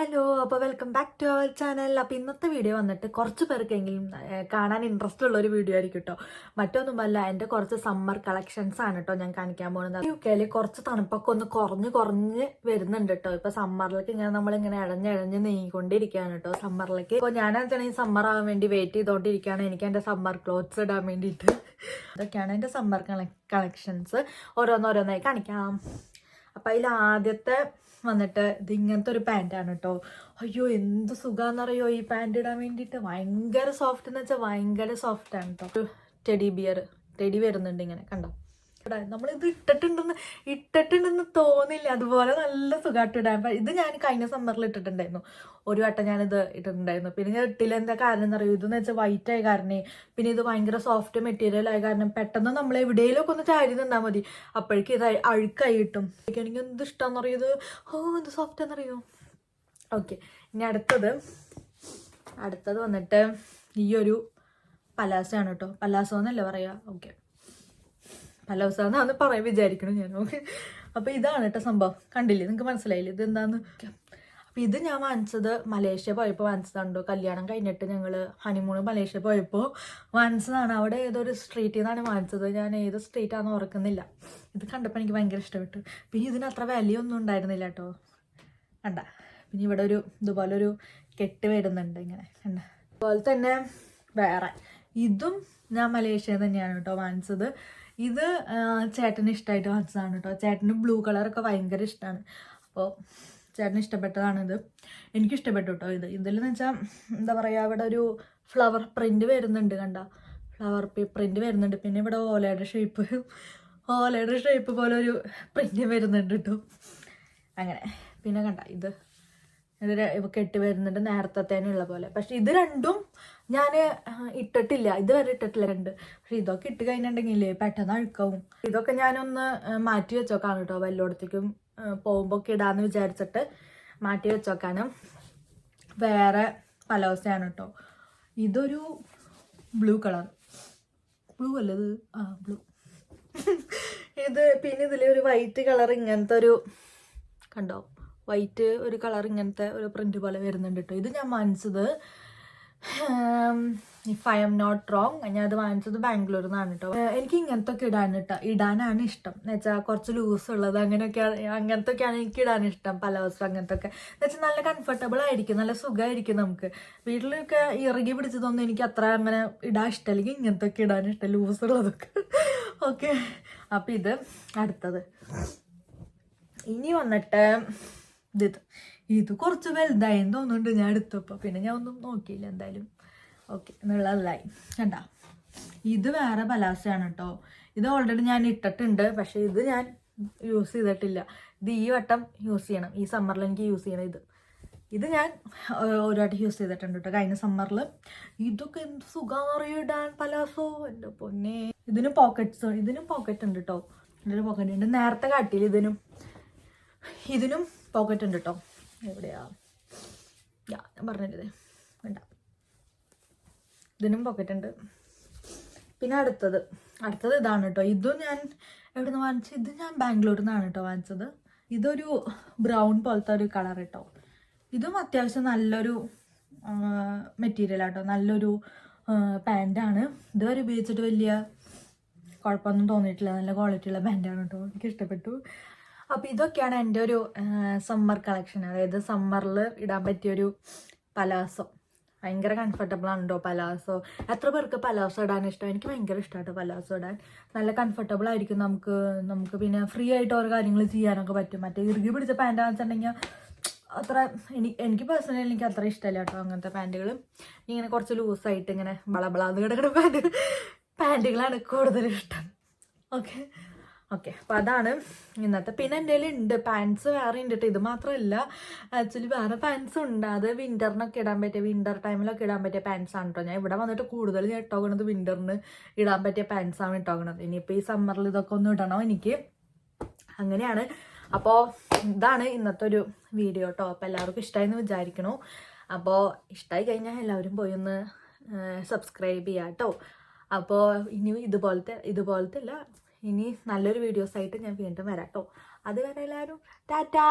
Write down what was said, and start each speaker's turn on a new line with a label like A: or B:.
A: Hello അപ്പോൾ welcome back to our channel അപ്പോൾ ഇന്നത്തെ വീഡിയോ വന്നിട്ട് കുറച്ച് പേർക്കെങ്കിലും കാണാൻ ഇൻട്രസ്റ്റ് ഉള്ള ഒരു വീഡിയോ ആയിരിക്കും കേട്ടോ മറ്റൊന്നുമല്ല എന്റെ കുറച്ച് സമ്മർ കളക്ഷൻസ് ആണ് കേട്ടോ ഞാൻ കാണിക്കാൻ പോകുന്നത്. യു കുറച്ച് തണുപ്പൊക്കെ ഒന്ന് കുറഞ്ഞ് കുറഞ്ഞ് വരുന്നുണ്ട് കേട്ടോ ഇപ്പോൾ സമ്മറിലേക്ക് ഇങ്ങനെ നമ്മളിങ്ങനെ ഇഴഞ്ഞിഴഞ്ഞ് നീങ്ങിക്കൊണ്ടിരിക്കുകയാണ് കേട്ടോ സമ്മറിലേക്ക് ഇപ്പോൾ ഞാനെന്താണ് ഈ സമ്മർ ആവാൻ വേണ്ടി വെയിറ്റ് ചെയ്തുകൊണ്ടിരിക്കുകയാണ് എനിക്ക് എന്റെ സമ്മർ ക്ലോത്ത്സ് ഇടാൻ വേണ്ടിയിട്ട് അതൊക്കെയാണ് എന്റെ സമ്മർ കളക്ഷൻസ് ഓരോന്നോരോന്നായി കാണിക്കാം. അപ്പം അതിൽ ആദ്യത്തെ വന്നിട്ട് ഇത് ഇങ്ങനത്തെ ഒരു പാന്റാണ് കേട്ടോ അയ്യോ എന്ത് സുഖാന്നറിയോ ഈ പാന്റ് ഇടാൻ വേണ്ടിയിട്ട്. ഭയങ്കര സോഫ്റ്റ് എന്ന് വെച്ചാൽ ഭയങ്കര സോഫ്റ്റ് ആണ് കേട്ടോ ടെഡി ബിയർ ടെഡി വരുന്നുണ്ട് ഇങ്ങനെ കണ്ടോ? ഇവിടെ. ഇത് ഇട്ടിട്ടുണ്ടെന്ന് ഇട്ടിട്ടുണ്ടെന്ന് തോന്നില്ല. അതുപോലെ നല്ല സുഖമായിട്ട് ഇടാൻ ഇത് ഞാൻ കഴിഞ്ഞ സമ്മറിൽ ഇട്ടിട്ടുണ്ടായിരുന്നു. ഒരു വട്ടം ഞാനിത് ഇട്ടിട്ടുണ്ടായിരുന്നു. പിന്നെ ഞാൻ ഇട്ടില്ല. എന്താ കാരണം എന്ന് അറിയൂ ഇതെന്ന് വെച്ചാൽ വൈറ്റ് ആയ കാരണം. പിന്നെ ഇത് ഭയങ്കര സോഫ്റ്റ് മെറ്റീരിയൽ ആയ കാരണം പെട്ടെന്ന് നമ്മൾ എവിടെയെങ്കിലുമൊക്കെ ഒന്ന് ചാരി നിന്നാൽ മതി. അപ്പോഴേക്കും ഇത് അഴുക്കായി കിട്ടും എനിക്ക് എന്ത് ഇഷ്ടമാണെന്ന് അറിയത് ഓ എന്ത് സോഫ്റ്റ് എന്നറിയോ ഓക്കെ ഇനി അടുത്തത്. അടുത്തത് വന്നിട്ട് ഈ ഒരു പലാസോ ആണ് കേട്ടോ. പലാസോ എന്നല്ലേ പറയാ? ഓക്കെ പലാസ അന്ന് പറയാൻ വിചാരിക്കണം ഞാൻ. ഓക്കെ. അപ്പോൾ ഇതാണ് കേട്ടോ സംഭവം. കണ്ടില്ലേ? നിങ്ങൾക്ക് മനസ്സിലായില്ലേ? ഇത് എന്താന്ന്? അപ്പോൾ ഇത് ഞാൻ വാങ്ങിച്ചത് മലേഷ്യ പോയപ്പോൾ വാങ്ങിച്ചതാണ്ടോ കല്യാണം കഴിഞ്ഞിട്ട് ഞങ്ങൾ ഹണിമൂണ് മലേഷ്യ പോയപ്പോൾ വാങ്ങിച്ചതാണ്. അവിടെ ഏതൊരു സ്ട്രീറ്റിൽ നിന്നാണ് വാങ്ങിച്ചത്. ഞാൻ ഏത് സ്ട്രീറ്റ് ആണെന്ന് ഓർക്കുന്നില്ല. ഇത് കണ്ടപ്പോൾ എനിക്ക് ഭയങ്കര ഇഷ്ടപ്പെട്ടു. പിന്നെ ഇതിന് അത്ര വാല്യൂ ഒന്നും ഉണ്ടായിരുന്നില്ല കേട്ടോ. കണ്ട? പിന്നെ ഇവിടെ ഒരു ഇതുപോലെ ഒരു കെട്ട് വരുന്നുണ്ട് ഇങ്ങനെ. കണ്ട? അതുപോലെ തന്നെ വേറെ. ഇതും ഞാൻ മലേഷ്യയിൽ തന്നെയാണ് കേട്ടോ വാങ്ങിച്ചത്. ഇത് ചേട്ടന് ഇഷ്ടമായിട്ട് വാങ്ങിച്ചതാണ് കേട്ടോ ചേട്ടന് ബ്ലൂ കളറൊക്കെ ഭയങ്കര ഇഷ്ടമാണ് അപ്പോൾ ചേട്ടന് ഇഷ്ടപ്പെട്ടതാണിത്. എനിക്ക് ഇഷ്ടപ്പെട്ടു കേട്ടോ ഇത്. ഇതിലെന്ന് വെച്ചാൽ എന്താ പറയുക ഇവിടെ ഒരു ഫ്ലവർ പ്രിന്റ് വരുന്നുണ്ട് കണ്ട. ഫ്ലവർ പ്രിന്റ് വരുന്നുണ്ട്. പിന്നെ ഇവിടെ ഓലയുടെ ഷേപ്പ് ഓലയുടെ ഷേപ്പ് പോലെ ഒരു പ്രിന്റ് വരുന്നുണ്ട് കേട്ടോ അങ്ങനെ. പിന്നെ കണ്ട ഇത് ഇവ കെട്ടി വരുന്നുണ്ട് ഉള്ള പോലെ. പക്ഷെ ഇത് രണ്ടും ഞാൻ ഇട്ടിട്ടില്ല. ഇതുവരെ ഇട്ടിട്ടില്ല രണ്ട്. പക്ഷെ ഇതൊക്കെ ഇട്ട് കഴിഞ്ഞിട്ടുണ്ടെങ്കിൽ പെട്ടെന്ന് അഴുക്കാവും. ഇതൊക്കെ ഞാനൊന്ന് മാറ്റി വെച്ചോക്കാണ് കേട്ടോ വല്ലോടത്തേക്കും പോകുമ്പോൾ ഒക്കെ ഇടാന്ന് വിചാരിച്ചിട്ട് മാറ്റി വെച്ചോക്കാനും വേറെ പലോസയാണ് കേട്ടോ. ഇതൊരു ബ്ലൂ കളർ. ബ്ലൂ അല്ലേ ഇത്? ആ ബ്ലൂ. ഇത് പിന്നെ ഇതിലൊരു വൈറ്റ് കളർ ഇങ്ങനത്തെ ഒരു കണ്ടോ? വൈറ്റ് ഒരു കളർ ഇങ്ങനത്തെ ഒരു പ്രിന്റ് പോലെ വരുന്നുണ്ട് കേട്ടോ. ഇത് ഞാൻ വാങ്ങിച്ചത് if I'm not wrong ഞാൻ അത് വാങ്ങിച്ചത് ബാംഗ്ലൂരിൽ നിന്നാണ് കേട്ടോ. എനിക്ക് ഇങ്ങനത്തെ ഒക്കെ ഇടാൻ കേട്ടോ ഇടാനാണ് ഇഷ്ടം. എന്ന് വെച്ചാൽ കുറച്ച് ലൂസ് ഉള്ളത് അങ്ങനെയൊക്കെ അങ്ങനത്തെ ഒക്കെയാണ് എനിക്ക് ഇടാൻ ഇഷ്ടം പലവസം അങ്ങനത്തെ ഒക്കെ എന്ന് വെച്ചാൽ നല്ല കംഫർട്ടബിൾ ആയിരിക്കും നല്ല സുഖമായിരിക്കും നമുക്ക്. വീട്ടിലൊക്കെ ഇറങ്ങി പിടിച്ചതൊന്നും എനിക്ക് അത്ര അങ്ങനെ ഇടാൻ ഇഷ്ടം അല്ലെങ്കിൽ ഇങ്ങനത്തെ ഒക്കെ ഇടാൻ ഇഷ്ടം ലൂസ് ഉള്ളതൊക്കെ. ഓക്കെ അപ്പം ഇത് അടുത്തത്. ഇനി വന്നിട്ട് ഇത് ഇത്. കുറച്ച് വലുതായെന്ന് തോന്നുന്നുണ്ട് ഞാൻ എടുത്തപ്പോൾ പിന്നെ ഞാൻ ഒന്നും നോക്കിയില്ല എന്തായാലും. ഓക്കെ എന്നുള്ളതായി കണ്ട? ഇത് വേറെ പലാസയാണ് കേട്ടോ ഇത് ഓൾറെഡി ഞാൻ ഇട്ടിട്ടുണ്ട്. പക്ഷേ ഇത് ഞാൻ യൂസ് ചെയ്തിട്ടില്ല. ഇത് ഈ വട്ടം യൂസ് ചെയ്യണം. ഈ സമ്മറിൽ എനിക്ക് യൂസ് ചെയ്യണം ഇത്. ഇത് ഞാൻ ഏഹ്, ഒരു വട്ടം യൂസ് ചെയ്തിട്ടുണ്ട് കേട്ടോ കഴിഞ്ഞ സമ്മറിൽ ഇതൊക്കെ എന്ത് സുഖം അറിയിടാൻ പലാസോ? എന്റെ പൊന്നെ. ഇതിന് പോക്കറ്റ്സ് ഇതിനും പോക്കറ്റ് ഉണ്ട് കേട്ടോ ഇതിന് പോക്കറ്റ് ഉണ്ട്. നേരത്തെ കാട്ടിയില്ല ഇതിനും. ഇതിനും പോക്കറ്റ് ഉണ്ട് കേട്ടോ എവിടെയാ? യാ ഞാൻ പറഞ്ഞില്ലേ? വേണ്ട. ഇതിനും പോക്കറ്റ് ഉണ്ട് പിന്നെ അടുത്തത്. അടുത്തത് ഇതാണ് കേട്ടോ. ഇതും ഞാൻ എവിടെ നിന്ന് വാങ്ങിച്ചത്? ഇത് ഞാൻ ബാംഗ്ലൂരിൽ നിന്നാണ് കേട്ടോ വാങ്ങിച്ചത്. ഇതൊരു ബ്രൗൺ പോലത്തെ ഒരു കളർ കേട്ടോ. ഇതും അത്യാവശ്യം നല്ലൊരു മെറ്റീരിയൽ ആട്ടോ. നല്ലൊരു പാന്റാണ് ഇതുവരെ ഉപയോഗിച്ചിട്ട് വലിയ കുഴപ്പമൊന്നും തോന്നിയിട്ടില്ല. നല്ല ക്വാളിറ്റി ഉള്ള പാന്റാണ് കേട്ടോ. എനിക്ക് ഇഷ്ടപ്പെട്ടു അപ്പോൾ ഇതൊക്കെയാണ് എന്റെ ഒരു സമ്മർ കളക്ഷൻ അതായത് സമ്മറിൽ ഇടാൻ പറ്റിയൊരു പലാസോ. ഭയങ്കര കംഫർട്ടബിൾ ആണ് പലാസോ? എത്ര പേർക്ക് പലാസോ ഇടാൻ ഇഷ്ടം? എനിക്ക് ഭയങ്കര ഇഷ്ടമാണ് പലാസോ ഇടാൻ. നല്ല കംഫർട്ടബിൾ ആയിരിക്കും നമുക്ക് നമുക്ക് പിന്നെ ഫ്രീ ആയിട്ട് ഓരോ കാര്യങ്ങൾ ചെയ്യാനൊക്കെ പറ്റും. മറ്റേ ഇറുകി പിടിച്ച പാന്റ് വെച്ചിട്ടുണ്ടെങ്കിൽ അത്ര എനിക്ക് എനിക്ക് പേഴ്സണലി എനിക്ക് അത്ര ഇഷ്ടമല്ല കേട്ടോ അങ്ങനത്തെ പാന്റുകൾ ഇങ്ങനെ കുറച്ച് ലൂസായിട്ട് ഇങ്ങനെ ബളബളാന്ന് കിടക്കുന്ന പാന്റ് പാന്റുകളാണ് കൂടുതൽ ഇഷ്ടം. ഓക്കെ ഓക്കെ അപ്പം അതാണ് ഇന്നത്തെ. പിന്നെ എന്റെ ഉണ്ട് പാൻസ് വേറെ ഉണ്ട് ഇത് മാത്രമല്ല ആക്ച്വലി വേറെ പാൻസ് ഉണ്ട്. അത് വിന്ററിനൊക്കെ ഇടാൻ പറ്റിയ വിന്റർ ടൈമിലൊക്കെ ഇടാൻ പറ്റിയ പാൻസ് ആണ് കേട്ടോ ഞാൻ ഇവിടെ വന്നിട്ട് കൂടുതൽ ഞാൻ ഇട്ടോക്കണത് വിന്ററിന് ഇടാൻ പറ്റിയ പാൻസ് ആണ് ഇട്ടോക്കണത്. ഇനിയിപ്പോൾ ഈ സമ്മറിൽ ഇതൊക്കെ ഒന്ന് ഇടണോ എനിക്ക്? അങ്ങനെയാണ്. അപ്പോൾ ഇതാണ് ഇന്നത്തെ ഒരു വീഡിയോ കേട്ടോ അപ്പോൾ എല്ലാവർക്കും ഇഷ്ടമായെന്ന് വിചാരിക്കണു. അപ്പോൾ ഇഷ്ടമായി കഴിഞ്ഞാൽ എല്ലാവരും പോയി ഒന്ന് സബ്സ്ക്രൈബ് ചെയ്യാം കേട്ടോ അപ്പോൾ ഇനി ഇതുപോലത്തെ ഇതുപോലത്തെ അല്ല ഇനി നല്ലൊരു വീഡിയോസ് ആയിട്ട് ഞാൻ വീണ്ടും വരാം കേട്ടോ അതുവരെ എല്ലാവരും ടാറ്റാ.